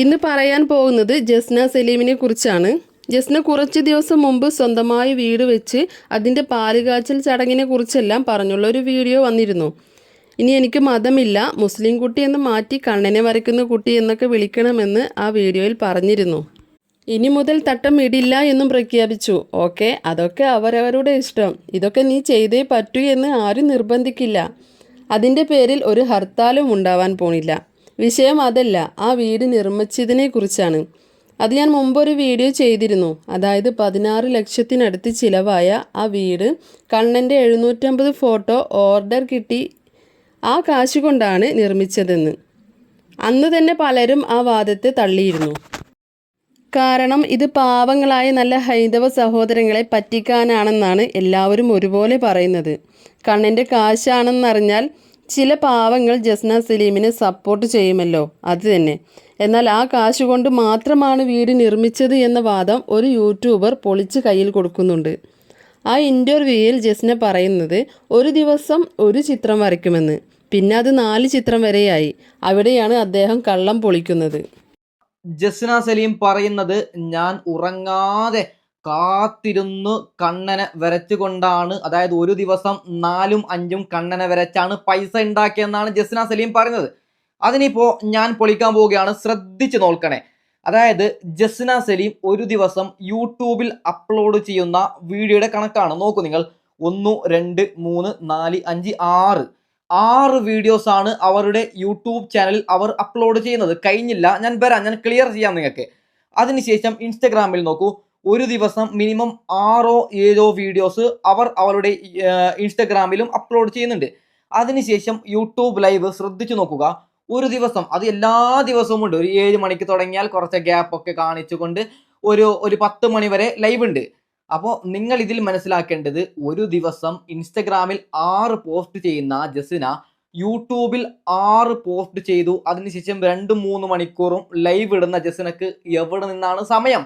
ഇന്ന് പറയാൻ പോകുന്നത് ജസ്ന സലീമിനെ കുറിച്ചാണ്. ജസ്ന കുറച്ച് ദിവസം മുമ്പ് സ്വന്തമായി വീട് വെച്ച് അതിന്റെ പാലുകാച്ചൽ ചടങ്ങിനെ കുറിച്ചെല്ലാം പറഞ്ഞുള്ള ഒരു വീഡിയോ വന്നിരുന്നു. ഇനി എനിക്ക് മതമില്ല മുസ്ലിം കുട്ടി എന്ന് മാറ്റി കണ്ണനെ വരയ്ക്കുന്ന കുട്ടി എന്നൊക്കെ വിളിക്കണമെന്ന് ആ വീഡിയോയിൽ പറഞ്ഞിരുന്നു. ഇനി മുതൽ തട്ടം ഇടില്ല എന്നും പ്രഖ്യാപിച്ചു. ഓക്കെ അതൊക്കെ അവരവരുടെ ഇഷ്ടം. ഇതൊക്കെ നീ ചെയ്തേ പറ്റൂ എന്ന് ആരും നിർബന്ധിക്കില്ല. അതിന്റെ പേരിൽ ഒരു ഹർത്താലും ഉണ്ടാവാൻ പോണില്ല. വിഷയം അതല്ല ആ വീട് നിർമ്മിച്ചതിനെ കുറിച്ചാണ്. അത് ഞാൻ മുമ്പൊരു വീഡിയോ ചെയ്തിരുന്നു. അതായത് പതിനാറ് ലക്ഷത്തിനടുത്ത് ചിലവായ ആ വീട് കണ്ണന്റെ എഴുന്നൂറ്റമ്പത് ഫോട്ടോ ഓർഡർ കിട്ടി ആ കാശ് കൊണ്ടാണ് നിർമ്മിച്ചതെന്ന്. അന്ന് തന്നെ പലരും ആ വാദത്തെ തള്ളിയിരുന്നു. കാരണം ഇത് പാവങ്ങളായ നല്ല ഹൈന്ദവ സഹോദരങ്ങളെ പറ്റിക്കാനാണെന്നാണ് എല്ലാവരും ഒരുപോലെ പറയുന്നത്. കണ്ണന്റെ കാശാണെന്നറിഞ്ഞാൽ ചില പാവങ്ങൾ ജസ്ന സലീമിനെ സപ്പോർട്ട് ചെയ്യുമല്ലോ? അത് തന്നെ. എന്നാൽ ആ കാശ് കൊണ്ട് മാത്രമാണ് വീട് നിർമ്മിച്ചത് എന്ന വാദം ഒരു യൂട്യൂബർ പൊളിച്ച് കയ്യിൽ കൊടുക്കുന്നുണ്ട്. ആ ഇന്റർവ്യൂയിൽ ജസ്ന പറയുന്നത് ഒരു ദിവസം ഒരു ചിത്രം വരയ്ക്കുമെന്ന്. പിന്നെ അത് നാല് ചിത്രം വരെയായി. അവിടെയാണ് അദ്ദേഹം കള്ളം പൊളിക്കുന്നത്. ജസ്ന സലീം പറയുന്നത് ഞാൻ ഉറങ്ങാതെ കാത്തിരുന്ന് കണ്ണനെ വരച്ചുകൊണ്ടാണ് അതായത് ഒരു ദിവസം നാലും അഞ്ചും കണ്ണനെ വരച്ചാണ് പൈസ ഉണ്ടാക്കിയെന്നാണ് ജസ്ന സലീം പറഞ്ഞത്. അതിനിപ്പോ ഞാൻ പൊളിക്കാൻ പോവുകയാണ് ശ്രദ്ധിച്ചു നോക്കണേ. അതായത് ജസ്ന സലീം ഒരു ദിവസം യൂട്യൂബിൽ അപ്ലോഡ് ചെയ്യുന്ന വീഡിയോയുടെ കണക്കാണ്. നോക്കൂ നിങ്ങൾ ഒന്ന് രണ്ട് മൂന്ന് നാല് അഞ്ച് ആറ്. ആറ് വീഡിയോസ് ആണ് അവരുടെ യൂട്യൂബ് ചാനലിൽ അവർ അപ്ലോഡ് ചെയ്യുന്നത്. കഴിഞ്ഞില്ല ഞാൻ വരാം ഞാൻ ക്ലിയർ ചെയ്യാം നിങ്ങൾക്ക്. അതിനുശേഷം ഇൻസ്റ്റഗ്രാമിൽ നോക്കൂ ഒരു ദിവസം മിനിമം ആറോ ഏഴോ വീഡിയോസ് അവർ അവരുടെ ഇൻസ്റ്റഗ്രാമിലും അപ്ലോഡ് ചെയ്യുന്നുണ്ട്. അതിനുശേഷം യൂട്യൂബ് ലൈവ് ശ്രദ്ധിച്ചു നോക്കുക. ഒരു ദിവസം അത് എല്ലാ ദിവസവും ഉണ്ട്. ഒരു ഏഴ് മണിക്ക് തുടങ്ങിയാൽ കുറച്ച് ഗ്യാപ്പൊക്കെ കാണിച്ചുകൊണ്ട് ഒരു ഒരു പത്ത് മണി വരെ ലൈവ് ഉണ്ട്. അപ്പോൾ നിങ്ങൾ ഇതിൽ മനസ്സിലാക്കേണ്ടത് ഒരു ദിവസം ഇൻസ്റ്റഗ്രാമിൽ ആറ് പോസ്റ്റ് ചെയ്യുന്ന ജസിന യൂട്യൂബിൽ ആറ് പോസ്റ്റ് ചെയ്തു. അതിനുശേഷം രണ്ട് മൂന്ന് മണിക്കൂറും ലൈവ് ഇടുന്ന ജസിനക്ക് എവിടെ നിന്നാണ് സമയം?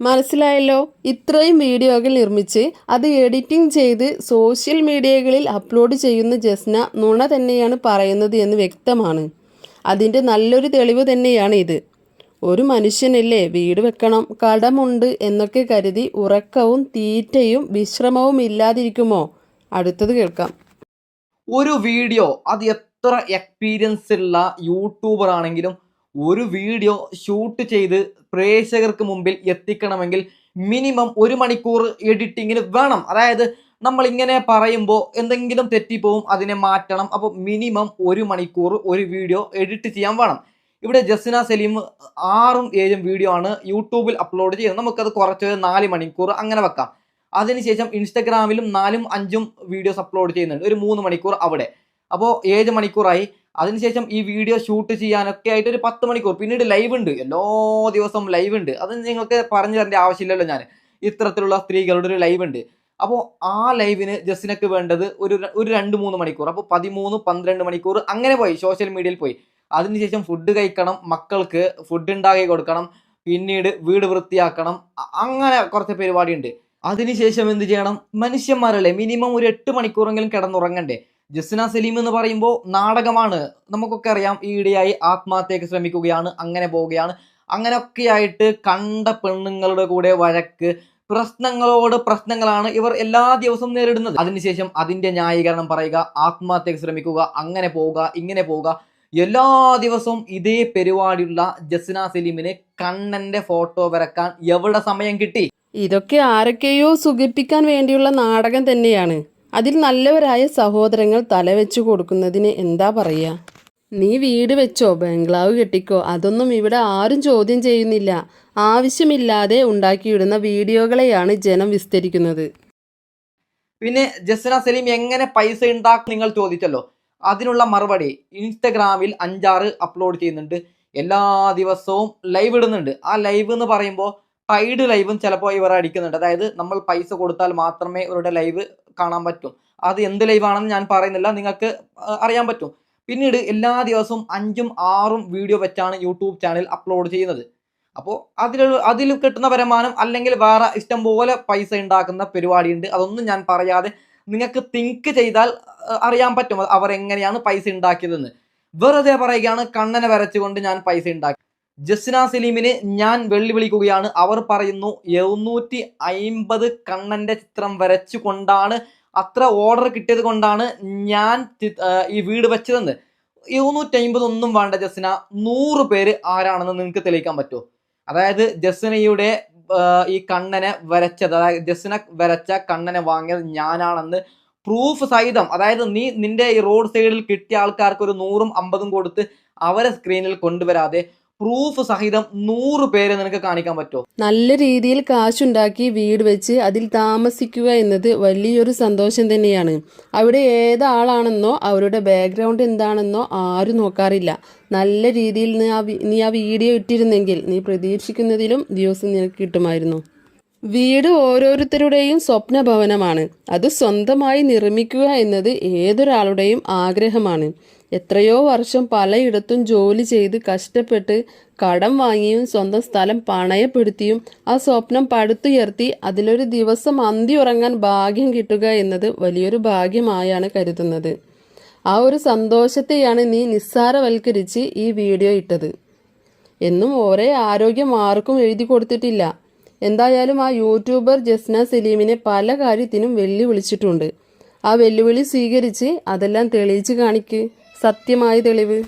മനസ്സിലായല്ലോ? ഇത്രയും വീഡിയോകൾ നിർമ്മിച്ച് അത് എഡിറ്റിംഗ് ചെയ്ത് സോഷ്യൽ മീഡിയകളിൽ അപ്ലോഡ് ചെയ്യുന്ന ജസ്ന നുണ തന്നെയാണ് പറയുന്നത് എന്ന് വ്യക്തമാണ്. അതിന്റെ നല്ലൊരു തെളിവ് തന്നെയാണ് ഇത്. ഒരു മനുഷ്യനല്ലേ വീട് വെക്കണം കടമുണ്ട് എന്നൊക്കെ കരുതി ഉറക്കവും തീറ്റയും വിശ്രമവും ഇല്ലാതിരിക്കുമോ? അടുത്തത് കേൾക്കാം. ഒരു വീഡിയോ അത് എത്ര എക്സ്പീരിയൻസ് ഉള്ള യൂട്യൂബർ ആണെങ്കിലും ഒരു വീഡിയോ ഷൂട്ട് ചെയ്ത് പ്രേക്ഷകർക്ക് മുമ്പിൽ എത്തിക്കണമെങ്കിൽ മിനിമം ഒരു മണിക്കൂർ എഡിറ്റിങ്ങിന് വേണം. അതായത് നമ്മൾ ഇങ്ങനെ പറയുമ്പോൾ എന്തെങ്കിലും തെറ്റിപ്പോവും അതിനെ മാറ്റണം. അപ്പോൾ മിനിമം ഒരു മണിക്കൂർ ഒരു വീഡിയോ എഡിറ്റ് ചെയ്യാൻ വേണം. ഇവിടെ ജസ്ന സലീം ആറും ഏഴും വീഡിയോ ആണ് യൂട്യൂബിൽ അപ്ലോഡ് ചെയ്യുന്നത്. നമുക്കത് കുറച്ച് നാല് മണിക്കൂർ അങ്ങനെ വെക്കാം. അതിനുശേഷം ഇൻസ്റ്റഗ്രാമിലും നാലും അഞ്ചും വീഡിയോസ് അപ്ലോഡ് ചെയ്യുന്നുണ്ട്. ഒരു മൂന്ന് മണിക്കൂർ അവിടെ. അപ്പോൾ ഏഴ് മണിക്കൂറായി. അതിനുശേഷം ഈ വീഡിയോ ഷൂട്ട് ചെയ്യാനൊക്കെ ആയിട്ട് ഒരു പത്ത് മണിക്കൂർ. പിന്നീട് ലൈവ് ഉണ്ട്. എല്ലാ ദിവസവും ലൈവ് ഉണ്ട്. അത് നിങ്ങൾക്ക് പറഞ്ഞു തരേണ്ട ആവശ്യമില്ലല്ലോ ഞാൻ. ഇത്തരത്തിലുള്ള സ്ത്രീകളുടെ ഒരു ലൈവ് ഉണ്ട്. അപ്പോൾ ആ ലൈവിന് ജസ്സിനൊക്ക് വേണ്ടത് ഒരു ഒരു രണ്ട് മൂന്ന് മണിക്കൂർ. അപ്പോൾ പതിമൂന്ന് പന്ത്രണ്ട് മണിക്കൂർ അങ്ങനെ പോയി സോഷ്യൽ മീഡിയയിൽ പോയി. അതിനുശേഷം ഫുഡ് കഴിക്കണം മക്കൾക്ക് ഫുഡ് ഉണ്ടാക്കി കൊടുക്കണം പിന്നീട് വീട് വൃത്തിയാക്കണം അങ്ങനെ കുറച്ച് പരിപാടിയുണ്ട് അതിനുശേഷം എന്ത് ചെയ്യണം? മനുഷ്യന്മാരല്ലേ മിനിമം ഒരു എട്ട് മണിക്കൂറെങ്കിലും കിടന്നുറങ്ങണ്ടേ. ജസ്ന സലീം എന്ന് പറയുമ്പോൾ നാടകമാണ്. നമുക്കൊക്കെ അറിയാം ഈയിടെയായി ആത്മഹത്യക്ക് ശ്രമിക്കുകയാണ് അങ്ങനെ പോവുകയാണ്. അങ്ങനെയൊക്കെയായിട്ട് കണ്ട പെണ്ണുങ്ങളുടെ കൂടെ വഴക്ക് പ്രശ്നങ്ങളോട് പ്രശ്നങ്ങളാണ് ഇവർ എല്ലാ ദിവസവും നേരിടുന്നത്. അതിനുശേഷം അതിന്റെ ന്യായീകരണം പറയുക ആത്മഹത്യക്ക് ശ്രമിക്കുക അങ്ങനെ പോവുക ഇങ്ങനെ പോവുക. എല്ലാ ദിവസവും ഇതേ പരിപാടിയുള്ള ജസ്ന സലീമിന് കണ്ണന്റെ ഫോട്ടോ വരക്കാൻ എവിടെ സമയം കിട്ടി? ഇതൊക്കെ ആരൊക്കെയോ സുഖിപ്പിക്കാൻ വേണ്ടിയുള്ള നാടകം തന്നെയാണ്. അതിൽ നല്ലവരായ സഹോദരങ്ങൾ തലവെച്ചു കൊടുക്കുന്നതിന് എന്താ പറയുക? നീ വീട് വെച്ചോ ബംഗ്ലാവ് കെട്ടിക്കോ അതൊന്നും ഇവിടെ ആരും ചോദ്യം ചെയ്യുന്നില്ല. ആവശ്യമില്ലാതെ ഉണ്ടാക്കിയിടുന്ന വീഡിയോകളെയാണ് ജനം വിസ്തരിക്കുന്നത്. പിന്നെ ജസ്ന സലീം എങ്ങനെ പൈസ ഉണ്ടാക്കും നിങ്ങൾ ചോദിച്ചല്ലോ. അതിനുള്ള മറുപടി ഇൻസ്റ്റഗ്രാമിൽ അഞ്ചാറ് അപ്ലോഡ് ചെയ്യുന്നുണ്ട്. എല്ലാ ദിവസവും ലൈവ് ഇടുന്നുണ്ട്. ആ ലൈവ് എന്ന് പറയുമ്പോൾ ടൈഡ് ലൈവും ചിലപ്പോൾ ഇവർ അടിക്കുന്നുണ്ട്. അതായത് നമ്മൾ പൈസ കൊടുത്താൽ മാത്രമേ ഇവരുടെ ലൈവ് കാണാൻ പറ്റൂ. അത് എന്ത് ലൈവാണെന്ന് ഞാൻ പറയുന്നില്ല. നിങ്ങൾക്ക് അറിയാൻ പറ്റും. പിന്നീട് എല്ലാ ദിവസവും അഞ്ചും ആറും വീഡിയോ വെച്ചാണ് യൂട്യൂബ് ചാനൽ അപ്ലോഡ് ചെയ്യുന്നത്. അപ്പോൾ അതിൽ അതിൽ കിട്ടുന്ന വരുമാനം അല്ലെങ്കിൽ വേറെ ഇഷ്ടം പോലെ പൈസ ഉണ്ടാക്കുന്ന പരിപാടിയുണ്ട്. അതൊന്നും ഞാൻ പറയാതെ നിങ്ങൾക്ക് തിങ്ക് ചെയ്താൽ അറിയാൻ പറ്റും. അവർ എങ്ങനെയാണ് പൈസ ഉണ്ടാക്കിയതെന്ന്. വെറുതെ പറയുകയാണ് കണ്ണനെ വരച്ചുകൊണ്ട് ഞാൻ പൈസ ഉണ്ടാക്കി. ജസ്ന സലീമിനെ ഞാൻ വെള്ളിവിളിക്കുകയാണ്. അവർ പറയുന്നു എഴുന്നൂറ്റി അയിമ്പത് കണ്ണന്റെ ചിത്രം വരച്ചു കൊണ്ടാണ് അത്ര ഓർഡർ കിട്ടിയത് കൊണ്ടാണ് ഞാൻ ഈ വീട് വെച്ചതെന്ന്. എഴുന്നൂറ്റി അയിമ്പത് ഒന്നും വേണ്ട ജസ്ന നൂറ് പേര് ആരാണെന്ന് നിങ്ങൾക്ക് തെളിയിക്കാൻ പറ്റുമോ? അതായത് ജസ്നയുടെ ഈ കണ്ണനെ വരച്ചത് അതായത് ജസ്ന വരച്ച കണ്ണനെ വാങ്ങിയത് ഞാനാണെന്ന് പ്രൂഫ് സഹിതം അതായത് നീ നിന്റെ ഈ റോഡ് സൈഡിൽ കിട്ടിയ ആൾക്കാർക്ക് ഒരു നൂറും അമ്പതും കൊടുത്ത് അവരെ സ്ക്രീനിൽ കൊണ്ടുവരാതെ പ്രൂഫ് സഹിതം നൂറ് പേരെ നിനക്ക് കാണിക്കാൻ പറ്റുമോ? നല്ല രീതിയിൽ കാശുണ്ടാക്കി വീട് വെച്ച് അതിൽ താമസിക്കുക എന്നത് വലിയൊരു സന്തോഷം തന്നെയാണ്. അവിടെ ഏതാളാണെന്നോ അവരുടെ ബാക്ക്ഗ്രൗണ്ട് എന്താണെന്നോ ആരും നോക്കാറില്ല. നല്ല രീതിയിൽ നീ ആ വീഡിയോ ഇട്ടിരുന്നെങ്കിൽ നീ പ്രതീക്ഷിക്കുന്നതിലും ദിവസം നിനക്ക് കിട്ടുമായിരുന്നു. വീട് ഓരോരുത്തരുടെയും സ്വപ്നഭവനമാണ്. അത് സ്വന്തമായി നിർമ്മിക്കുക എന്നത് ഏതൊരാളുടെയും ആഗ്രഹമാണ്. എത്രയോ വർഷം പലയിടത്തും ജോലി ചെയ്ത് കഷ്ടപ്പെട്ട് കടം വാങ്ങിയും സ്വന്തം സ്ഥലം പണയപ്പെടുത്തിയും ആ സ്വപ്നം പടുത്തുയർത്തി അതിലൊരു ദിവസം അന്തി ഉറങ്ങാൻ ഭാഗ്യം കിട്ടുക എന്നത് വലിയൊരു ഭാഗ്യമായാണ് കരുതുന്നത്. ആ ഒരു സന്തോഷത്തെയാണ് നീ നിസ്സാരവൽക്കരിച്ച് ഈ വീഡിയോ ഇട്ടത്. എന്നും ഒരേ ആരോഗ്യം ആർക്കും എഴുതി കൊടുത്തിട്ടില്ല. എന്തായാലും ആ യൂട്യൂബർ ജസ്ന സലീമിനെ പല കാര്യത്തിനും വെല്ലുവിളിച്ചിട്ടുണ്ട്. ആ വെല്ലുവിളി സ്വീകരിച്ച് അതെല്ലാം തെളിയിച്ച് കാണിക്ക്. സത്യമായ തെളിവ്.